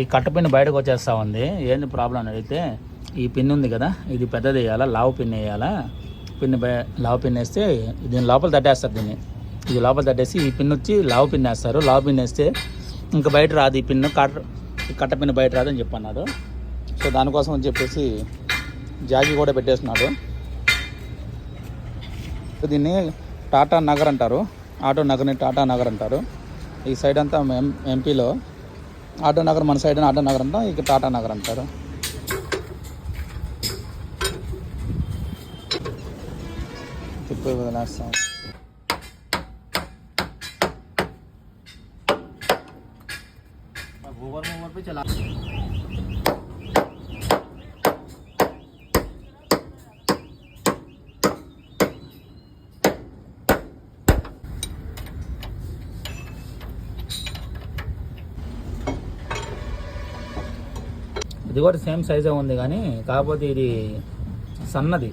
ఈ కట్టపిన్ బయటకు వచ్చేస్తా ఉంది. ఏంది ప్రాబ్లం అని అడిగితే ఈ పిన్ ఉంది కదా ఇది పెద్దది వేయాలా లావు పిన్ వేయాలా? పిన్ లావు పిన్ వేస్తే దీని లోపల తట్టేస్తారు దీన్ని. ఇది లోపల తట్టేసి ఈ పిన్ వచ్చి లావు పిన్ వేస్తారు. లావు పిన్ వేస్తే ఇంకా బయట రాదు ఈ పిన్ కట్ట ఈ కట్ట పిన్ బయట రాదు అని చెప్పన్నాడు. సో దానికోసం అని చెప్పేసి జాగి కూడా పెట్టేస్తున్నాడు. దీన్ని టాటా నగర్ అంటారు. ఆటో నగర్ని టాటా నగర్ అంటారు. ఈ సైడ్ అంతా ఎం ఎంపీలో ఆటో నగరం మన సైడ్ ఆటో నగరం అంటాం ఇక టాటా నగరం అంటారు. తిప్పి చాలా ఇది కూడా సేమ్ సైజే ఉంది కానీ కాకపోతే ఇది సన్నది.